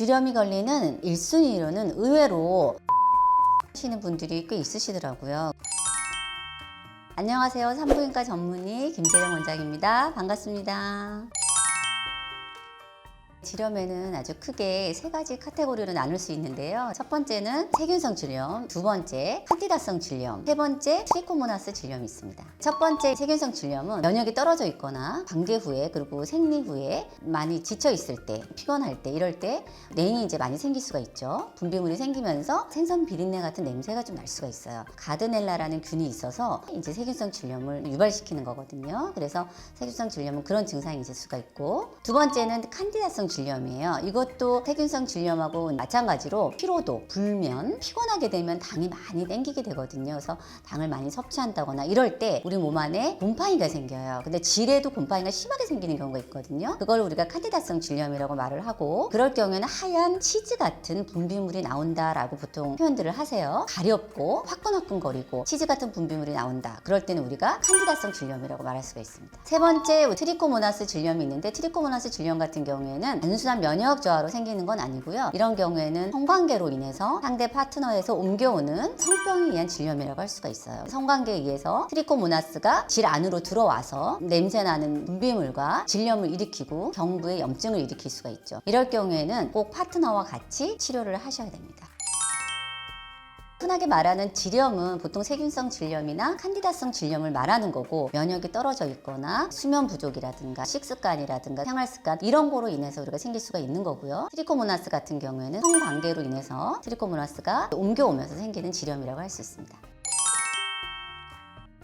주렴이 걸리는 1순위로는 의외로 하시는 분들이 꽤 있으시더라고요. 안녕하세요. 산부인과 전문의 김재령 원장입니다. 반갑습니다. 지렴에는 아주 크게 세 가지 카테고리로 나눌 수 있는데요. 첫 번째는 세균성 질염, 두 번째 칸디다성 질염, 세 번째 트리코모나스 질염이 있습니다. 첫 번째 세균성 질염은 면역이 떨어져 있거나 관계 후에 그리고 생리 후에 많이 지쳐 있을 때, 피곤할 때 이럴 때 냉이 이제 많이 생길 수가 있죠. 분비물이 생기면서 생선 비린내 같은 냄새가 좀 날 수가 있어요. 가드넬라라는 균이 있어서 이제 세균성 질염을 유발시키는 거거든요. 그래서 세균성 질염은 그런 증상이 있을 수가 있고 두 번째는 칸디다성 질염이에요. 이것도 세균성 질염하고 마찬가지로 피로도, 불면, 피곤하게 되면 당이 많이 땡기게 되거든요. 그래서 당을 많이 섭취한다거나 이럴 때 우리 몸 안에 곰팡이가 생겨요. 근데 질에도 곰팡이가 심하게 생기는 경우가 있거든요. 그걸 우리가 칸디다성 질염이라고 말을 하고 그럴 경우에는 하얀 치즈 같은 분비물이 나온다라고 보통 표현들을 하세요. 가렵고 화끈화끈거리고 치즈 같은 분비물이 나온다. 그럴 때는 우리가 칸디다성 질염이라고 말할 수가 있습니다. 세 번째 트리코모나스 질염이 있는데 트리코모나스 질염 같은 경우에는 단순한 면역 저하로 생기는 건 아니고요. 이런 경우에는 성관계로 인해서 상대 파트너에서 옮겨오는 성병에 의한 질염이라고 할 수가 있어요. 성관계에 의해서 트리코모나스가 질 안으로 들어와서 냄새나는 분비물과 질염을 일으키고 경부에 염증을 일으킬 수가 있죠. 이럴 경우에는 꼭 파트너와 같이 치료를 하셔야 됩니다. 흔하게 말하는 질염은 보통 세균성 질염이나 칸디다성 질염을 말하는 거고 면역이 떨어져 있거나 수면 부족이라든가 식습관이라든가 생활 습관 이런 거로 인해서 우리가 생길 수가 있는 거고요. 트리코모나스 같은 경우에는 성관계로 인해서 트리코모나스가 옮겨오면서 생기는 질염이라고 할 수 있습니다.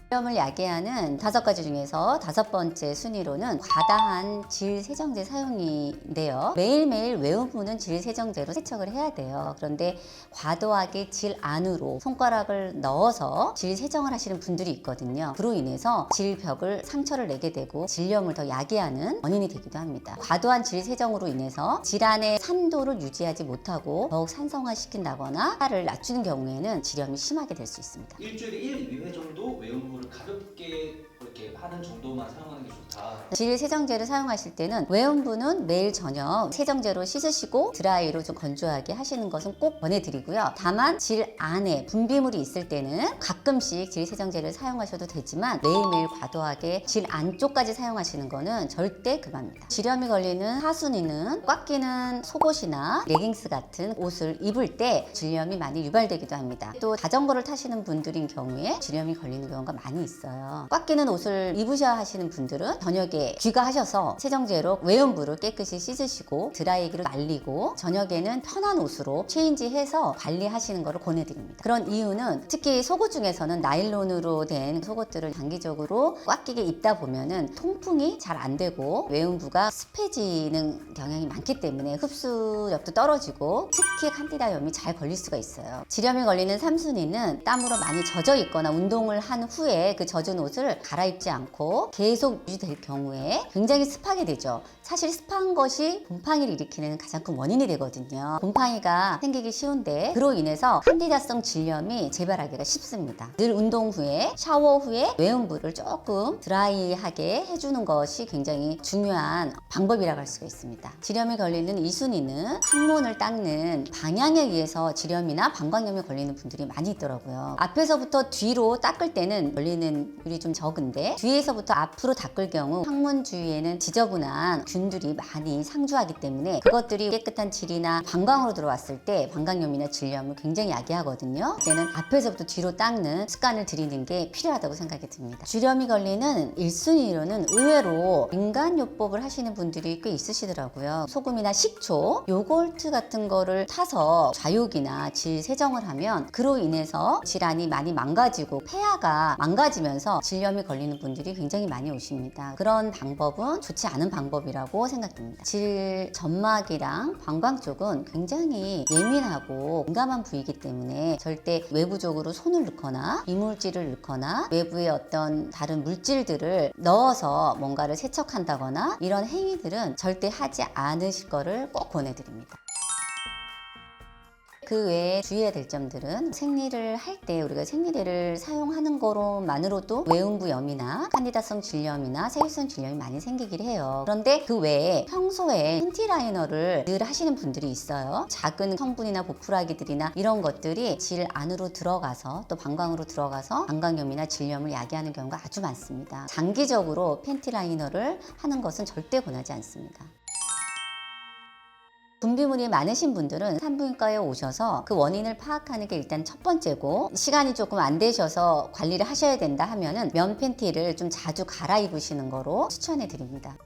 질염을 야기하는 다섯 가지 중에서 다섯 번째 순위로는 과다한 질 세정제 사용인데요. 매일매일 외우부는 질 세정제로 세척을 해야 돼요. 그런데 과도하게 질 안으로 손가락을 넣어서 질 세정을 하시는 분들이 있거든요. 그로 인해서 질벽을 상처를 내게 되고 질염을 더 야기하는 원인이 되기도 합니다. 과도한 질 세정으로 인해서 질안의 산도를 유지하지 못하고 더욱 산성화시킨다거나 살을 낮추는 경우에는 질염이 심하게 될 수 있습니다. 일주일에 1, 2회 정도 외 음부를 가볍게 이렇게 하는 정도만 사용하는 게 좋다. 질 세정제를 사용하실 때는 외음부는 매일 저녁 세정제로 씻으시고 드라이로 좀 건조하게 하시는 것은 꼭 권해드리고요. 다만 질 안에 분비물이 있을 때는 가끔씩 질 세정제를 사용하셔도 되지만 매일매일 과도하게 질 안쪽까지 사용하시는 거는 절대 금합니다. 질염이 걸리는 하순이는 꽉 끼는 속옷이나 레깅스 같은 옷을 입을 때 질염이 많이 유발되기도 합니다. 또 자전거를 타시는 분들인 경우에 질염이 걸리는 경우가 많이 있어요. 꽉 끼는 옷을 입으셔야 하시는 분들은 저녁에 귀가하셔서 세정제로 외음부를 깨끗이 씻으시고 드라이기로 말리고 저녁에는 편한 옷으로 체인지해서 관리하시는 것을 권해드립니다. 그런 이유는 특히 속옷 중에서는 나일론으로 된 속옷들을 단기적으로 꽉 끼게 입다 보면은 통풍이 잘 안 되고 외음부가 습해지는 경향이 많기 때문에 흡수력도 떨어지고 특히 칸디다염이 잘 걸릴 수가 있어요. 질염이 걸리는 삼순이는 땀으로 많이 젖어 있거나 운동을 한 후에 그 젖은 옷을 갈아입지 않고 계속 유지될 경우에 굉장히 습하게 되죠. 사실 습한 것이 곰팡이를 일으키는 가장 큰 원인이 되거든요. 곰팡이가 생기기 쉬운데 그로 인해서 칸디다성 질염이 재발하기가 쉽습니다. 늘 운동 후에 샤워 후에 외음부를 조금 드라이하게 해주는 것이 굉장히 중요한 방법이라고 할 수가 있습니다. 질염이 걸리는 이 순위는 항문을 닦는 방향에 의해서 질염이나 방광염이 걸리는 분들이 많이 있더라고요. 앞에서부터 뒤로 닦을 때는 걸리는 율이 좀 적은데 뒤에서부터 앞으로 닦을 경우 항문 주위에는 지저분한 균들이 많이 상주하기 때문에 그것들이 깨끗한 질이나 방광으로 들어왔을 때 방광염이나 질염을 굉장히 야기하거든요. 이제는 앞에서부터 뒤로 닦는 습관을 들이는 게 필요하다고 생각이 듭니다. 주렴이 걸리는 1순위로는 의외로 인간요법을 하시는 분들이 꽤 있으시더라고요. 소금이나 식초, 요거트 같은 거를 타서 좌욕이나 질 세정을 하면 그로 인해서 질환이 많이 망가지고 폐하가 망가지면서 질염이 걸리는 분들이 굉장히 많이 오십니다. 그런 방법은 좋지 않은 방법이라고 생각됩니다. 질 점막이랑 방광 쪽은 굉장히 예민하고 민감한 부위이기 때문에 절대 외부적으로 손을 넣거나 이물질을 넣거나 외부의 어떤 다른 물질들을 넣어서 뭔가를 세척한다거나 이런 행위들은 절대 하지 않으실 거를 꼭 권해드립니다. 그 외에 주의해야 될 점들은 생리를 할 때 우리가 생리대를 사용하는 거로만으로도 외음부염이나 칸디다성 질염이나 세균성 질염이 많이 생기긴 해요. 그런데 그 외에 평소에 팬티 라이너를 늘 하시는 분들이 있어요. 작은 성분이나 보풀하기들이나 이런 것들이 질 안으로 들어가서 또 방광으로 들어가서 방광염이나 질염을 야기하는 경우가 아주 많습니다. 장기적으로 팬티 라이너를 하는 것은 절대 권하지 않습니다. 분비물이 많으신 분들은 산부인과에 오셔서 그 원인을 파악하는 게 일단 첫 번째고 시간이 조금 안 되셔서 관리를 하셔야 된다 하면은 면 팬티를 좀 자주 갈아입으시는 거로 추천해 드립니다.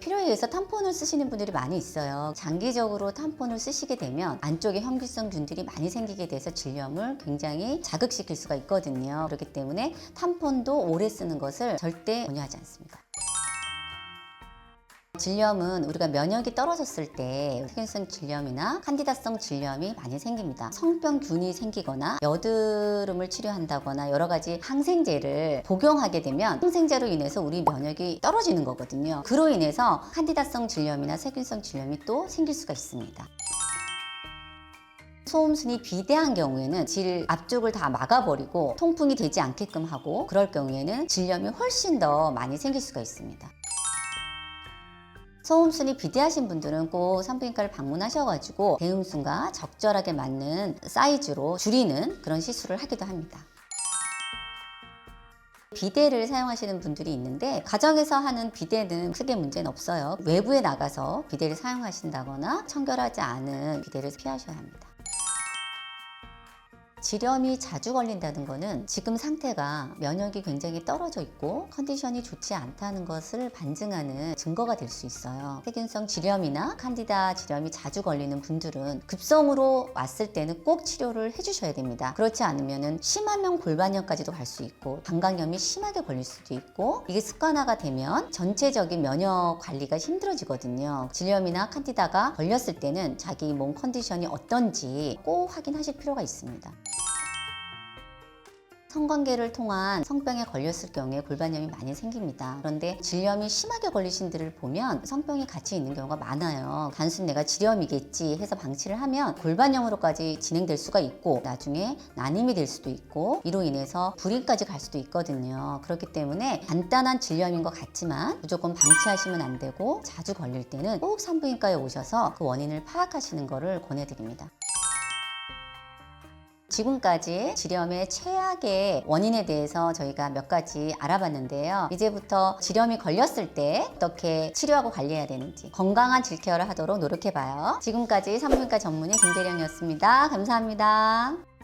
필요에 의해서 탐폰을 쓰시는 분들이 많이 있어요. 장기적으로 탐폰을 쓰시게 되면 안쪽에 현기성 균들이 많이 생기게 돼서 질염을 굉장히 자극시킬 수가 있거든요. 그렇기 때문에 탐폰도 오래 쓰는 것을 절대 권유하지 않습니다. 질염은 우리가 면역이 떨어졌을 때 세균성 질염이나 칸디다성 질염이 많이 생깁니다. 성병균이 생기거나 여드름을 치료한다거나 여러 가지 항생제를 복용하게 되면 항생제로 인해서 우리 면역이 떨어지는 거거든요. 그로 인해서 칸디다성 질염이나 세균성 질염이 또 생길 수가 있습니다. 소음순이 비대한 경우에는 질 앞쪽을 다 막아버리고 통풍이 되지 않게끔 하고 그럴 경우에는 질염이 훨씬 더 많이 생길 수가 있습니다. 소음순이 비대하신 분들은 꼭 산부인과를 방문하셔가지고 대음순과 적절하게 맞는 사이즈로 줄이는 그런 시술을 하기도 합니다. 비데를 사용하시는 분들이 있는데 가정에서 하는 비데는 크게 문제는 없어요. 외부에 나가서 비데를 사용하신다거나 청결하지 않은 비데를 피하셔야 합니다. 질염이 자주 걸린다는 것은 지금 상태가 면역이 굉장히 떨어져 있고 컨디션이 좋지 않다는 것을 반증하는 증거가 될 수 있어요. 세균성 질염이나 칸디다 질염이 자주 걸리는 분들은 급성으로 왔을 때는 꼭 치료를 해주셔야 됩니다. 그렇지 않으면 심하면 골반염까지도 갈 수 있고 방광염이 심하게 걸릴 수도 있고 이게 습관화가 되면 전체적인 면역 관리가 힘들어지거든요. 질염이나 칸디다가 걸렸을 때는 자기 몸 컨디션이 어떤지 꼭 확인하실 필요가 있습니다. 성관계를 통한 성병에 걸렸을 경우에 골반염이 많이 생깁니다. 그런데 질염이 심하게 걸리신 분들을 보면 성병이 같이 있는 경우가 많아요. 단순 내가 질염이겠지 해서 방치를 하면 골반염으로까지 진행될 수가 있고 나중에 난임이 될 수도 있고 이로 인해서 불임까지 갈 수도 있거든요. 그렇기 때문에 간단한 질염인 것 같지만 무조건 방치하시면 안 되고 자주 걸릴 때는 꼭 산부인과에 오셔서 그 원인을 파악하시는 것을 권해드립니다. 지금까지 질염의 최악의 원인에 대해서 저희가 몇 가지 알아봤는데요. 이제부터 질염이 걸렸을 때 어떻게 치료하고 관리해야 되는지 건강한 질케어를 하도록 노력해봐요. 지금까지 산부인과 전문의 김대령이었습니다. 감사합니다.